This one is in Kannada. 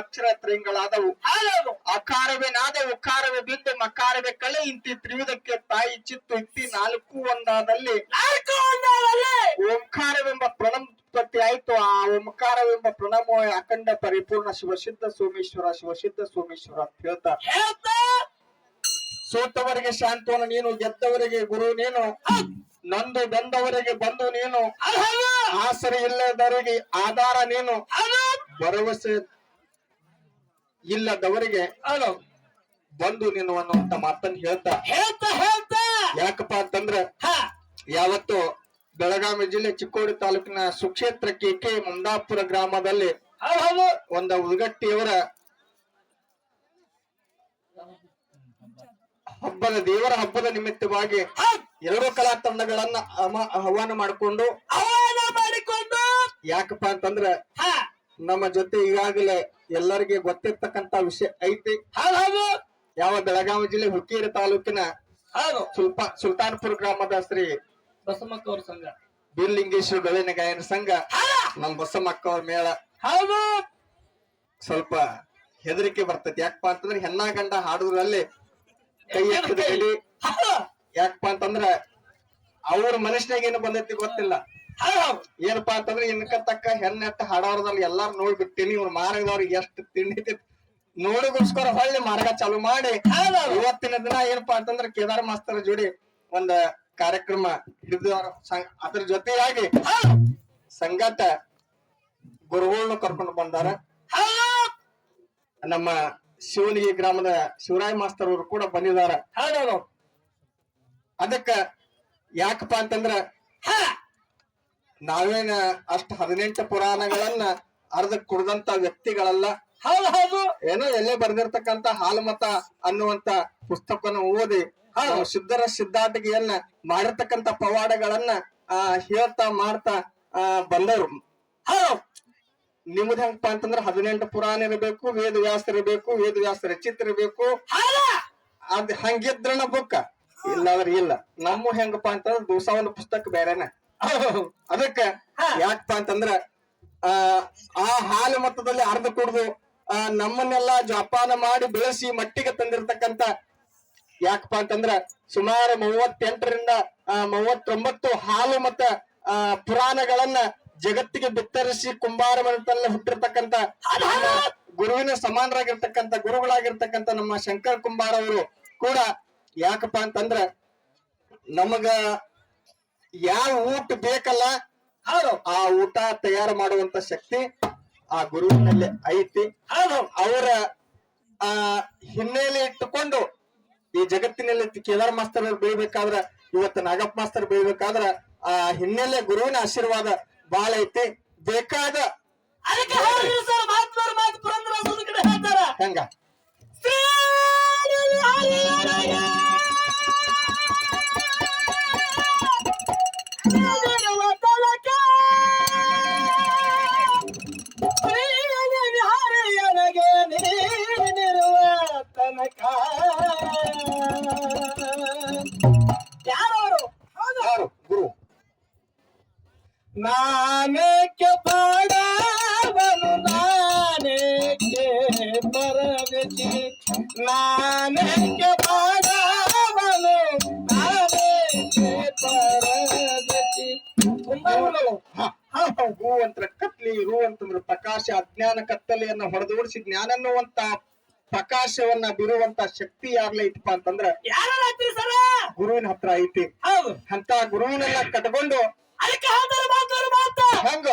ಅಕ್ಷರ ತ್ರಿಂಗಳಾದವು ಅಕಾರವೇ ನಾದ ಉಕಾರವೇ ಬಿದ್ದು ಮಕಾರವೇ ಕಳೆ ಇಂತಿ ತ್ರಿವಿಧಕ್ಕೆ ತಾಯಿ ಚಿತ್ತು ಇತ್ತಿ ನಾಲ್ಕು ಒಂದಾದಲ್ಲಿ. ಓಂಕಾರವೆಂಬ ಒಂದಾದಲ್ಲಿ ಉತ್ಪತ್ತಿ ಆಯಿತು. ಆ ಓಂಕಾರವೆಂಬ ಪ್ರಣಮ ಅಖಂಡ ಪರಿಪೂರ್ಣ ಶಿವಸಿದ್ಧ ಸೋಮೇಶ್ವರ ಶಿವಸಿದ್ಧ ಸೋಮೇಶ್ವರ ಅಂತ ಸೋತವರಿಗೆ ಶಾಂತವನ ನೀನು ಗೆದ್ದವರಿಗೆ ಗುರು ನೀನು. ನಂದು ಬಂದವರಿಗೆ ಬಂದು ನೀನು. ಆಸರೆ ಇಲ್ಲದವರಿಗೆ ಆಧಾರ ನೀನು. ಭರವಸೆ ಇಲ್ಲದವರಿಗೆ ಬಂದು ನೀನು ಅನ್ನುವಂತ ಮಾತನ್ನ ಹೇಳ್ತಾ. ಹೇಳ್ತಾ ಹೇಳ್ತಾ. ಯಾಕಪ್ಪ ಅಂತಂದ್ರ ಹಾ. ಯಾವತ್ತು ಬೆಳಗಾವಿ ಜಿಲ್ಲೆ ಚಿಕ್ಕೋಡಿ ತಾಲೂಕಿನ ಸುಕ್ಷೇತ್ರ ಕೆ ಕೆ ಮುಂದಾಪುರ ಗ್ರಾಮದಲ್ಲಿ ಒಂದ ಉದ್ಗಟ್ಟಿಯವರ ಹಬ್ಬದ ದೇವರ ಹಬ್ಬದ ನಿಮಿತ್ತವಾಗಿ ಎರಡು ಕಲಾ ತಂಡಗಳನ್ನ ಆಹ್ವಾನ ಮಾಡಿಕೊಂಡು ಆಹ್ವಾನ ಮಾಡಿಕೊಂಡು. ಯಾಕಪ್ಪ ಅಂತಂದ್ರ ಹಾ. ನಮ್ಮ ಜೊತೆ ಈಗಾಗಲೇ ಎಲ್ಲರಿಗೆ ಗೊತ್ತಿರ್ತಕ್ಕಂತ ವಿಷಯ ಐತಿ. ಹೌದು ಯಾವ ಬೆಳಗಾವಿ ಜಿಲ್ಲೆ ಹುಕ್ಕೇರಿ ತಾಲೂಕಿನ ಹೌದು. ಸುಲ್ಪಾ ಸುಲ್ತಾನ್ಪುರ ಗ್ರಾಮದ ಶ್ರೀ ಬಸಮ್ಮಕ್ಕ ಅವ್ರ ಸಂಘ. ಬೀರ್ಲಿಂಗೇಶ್ವರ ಬೆಳೆನ ಗಾಯನ ಸಂಘ. ಹೌದು. ನಮ್ ಬಸಮ್ಮಕ್ಕ ಅವ್ರ ಮೇಳ. ಹೌದು. ಸ್ವಲ್ಪ ಹೆದರಿಕೆ ಬರ್ತೈತಿ. ಯಾಕಪ್ಪ ಅಂತಂದ್ರೆ ಹೆಣ್ಣ ಗಂಡ ಹಾಡುದ್ರಲ್ಲಿ ಕೈ ಎತ್ತಿದ ಯಾಕಪ್ಪ ಅಂತಂದ್ರ ಅವ್ರ ಮನುಷ್ಯನಾಗ ಏನು ಬಂದೈತಿ ಗೊತ್ತಿಲ್ಲ. ಏನಪ್ಪಾ ಅಂತಂದ್ರೆ ಇನ್ಕ ತಕ್ಕ ಹೆಣ್ಣೆಟ್ಟ ಹಾಡೋರ್ದಲ್ಲಿ ಎಲ್ಲಾರು ನೋಡ್ಬಿಟ್ಟಿನಿ ಇವ್ರ ಮಾರ್ಗದವ್ರಿಗೆ ಎಷ್ಟು ತಿಂಡಿ ನೋಡಿಗೋಸ್ಕರ ಹೊಳ್ಳಿ ಮಾರ್ಗ ಚಾಲು ಮಾಡಿ. ಇವತ್ತಿನ ದಿನ ಏನಪ್ಪಾ ಅಂತಂದ್ರೆ ಕೇದಾರ ಮಾಸ್ತರ ಜೋಡಿ ಒಂದ ಕಾರ್ಯಕ್ರಮ ಹಿಡಿದವರ ಅದ್ರ ಜೊತೆಯಾಗಿ ಸಂಗಾತ ಗುರುಗಳನ್ನ ಕರ್ಕೊಂಡು ಬಂದಾರ. ನಮ್ಮ ಶಿವನಿಗೆ ಗ್ರಾಮದ ಶಿವರಾಯ ಮಾಸ್ತರ್ ಅವರು ಕೂಡ ಬಂದಿದಾರ ಅದಕ್ಕ ಯಾಕಪ್ಪ ಅಂತಂದ್ರ ನಾವೇನ ಅಷ್ಟ ಹದಿನೆಂಟು ಪುರಾಣಗಳನ್ನ ಅರ್ಧ ಕುಡ್ದಂತ ವ್ಯಕ್ತಿಗಳಲ್ಲ. ಹೌದು ಹೌದು. ಏನೋ ಎಲ್ಲೇ ಬರ್ದಿರ್ತಕ್ಕಂತ ಹಾಲುಮತ ಅನ್ನುವಂತ ಪುಸ್ತಕವನ್ನು ಓದಿ ಶುದ್ಧರ ಸಿದ್ಧರ ಸಿದ್ಧಾಟಿಗೆಯನ್ನ ಮಾಡಿರ್ತಕ್ಕಂತ ಪವಾಡಗಳನ್ನ ಆ ಹೇಳ್ತಾ ಮಾಡ್ತಾ ಆ ಬಂದವರು. ನಿಮ್ದು ಹೆಂಗಪ್ಪ ಅಂತಂದ್ರ ಹದಿನೆಂಟು ಪುರಾಣ ಇರಬೇಕು ವೇದ ವ್ಯಾಸ ಇರಬೇಕು ವೇದ ವ್ಯಾಸ ರಚಿತ ಇರಬೇಕು. ಅದ್ ಹಂಗಿದ್ರನ ಬುಕ್ಕ. ಇಲ್ಲಾಂದ್ರ ಇಲ್ಲ. ನಮ್ಮ ಹೆಂಗಪ್ಪ ಅಂತಂದ್ರ ದಿವಸ ಒಂದು ಪುಸ್ತಕ ಬೇರೆನ. ಅದಕ್ಕ ಯಾಕಪ್ಪ ಅಂತಂದ್ರ ಆ ಹಾಲು ಮತದಲ್ಲಿ ಅರ್ಧ ಕುಡ್ದು ಆ ನಮ್ಮನ್ನೆಲ್ಲ ಜೋಪಾನ ಮಾಡಿ ಬೆಳೆಸಿ ಮಟ್ಟಿಗೆ ತಂದಿರತಕ್ಕಂತ ಯಾಕಪ್ಪ ಅಂತಂದ್ರ ಸುಮಾರು ಮೂವತ್ತೆಂಟರಿಂದ ಮೂವತ್ತೊಂಬತ್ತು ಹಾಲು ಮತ್ತ ಆ ಪುರಾಣಗಳನ್ನ ಜಗತ್ತಿಗೆ ಬಿತ್ತರಿಸಿ ಕುಂಬಾರ ಮನೆತನ ಹುಟ್ಟಿರ್ತಕ್ಕಂತ ಗುರುವಿನ ಸಮಾನರಾಗಿರ್ತಕ್ಕಂತ ಗುರುಗಳಾಗಿರ್ತಕ್ಕಂತ ನಮ್ಮ ಶಂಕರ್ ಕುಂಬಾರ ಅವರು ಕೂಡ ಯಾಕಪ್ಪ ಅಂತಂದ್ರ ನಮಗ ಯಾವ ಊಟ ಬೇಕಲ್ಲ ಹೌದು ಆ ಊಟ ತಯಾರು ಮಾಡುವಂತ ಶಕ್ತಿ ಆ ಗುರುವಿನಲ್ಲಿ ಐತಿ. ಹೌದು ಅವರ ಆ ಹಿನ್ನೆಲೆ ಇಟ್ಟುಕೊಂಡು ಈ ಜಗತ್ತಿನಲ್ಲಿ ಕೇದಾರ್ ಮಾಸ್ತರ್ ಬೆಳಿಬೇಕಾದ್ರ ಇವತ್ತು ನಾಗಪ್ಪ ಮಾಸ್ತರ್ ಬೆಳಿಬೇಕಾದ್ರ ಆ ಹಿನ್ನೆಲೆ ಗುರುವಿನ ಆಶೀರ್ವಾದ ಬಾಳ ಐತಿ. ಬೇಕಾದ ಅದಕ್ಕೆ ಯಾರವರು ಯಾರು? ಗುರು. ನಾನೇಕೆ ಪಾಡವನು? ನಾನೇಕೆ ಪರವಚಿ ನಾನೇಕೆ ಪಾಡವನು? ನಾನೇಕೆ ತುಂಬಾ ಹೂ ಅಂತ ಕತ್ಲಿ ರು ಅಂತಂದ್ರ ಪ್ರಕಾಶ ಅಜ್ಞಾನ ಕತ್ತಲೆಯನ್ನ ಹೊಡೆದೋಡಿಸಿ ಜ್ಞಾನ ಅನ್ನುವಂತ ಪ್ರಕಾಶವನ್ನ ಬಿರುವಂತ ಶಕ್ತಿ ಯಾರ್ಲ ಇತ್ತಪ್ಪ ಅಂತಂದ್ರ ಗುರುವಿನ ಹತ್ರ ಐತಿ. ಅಂತ ಗುರುವಿನೆಲ್ಲ ಕಟ್ಕೊಂಡು ಹಂಗ?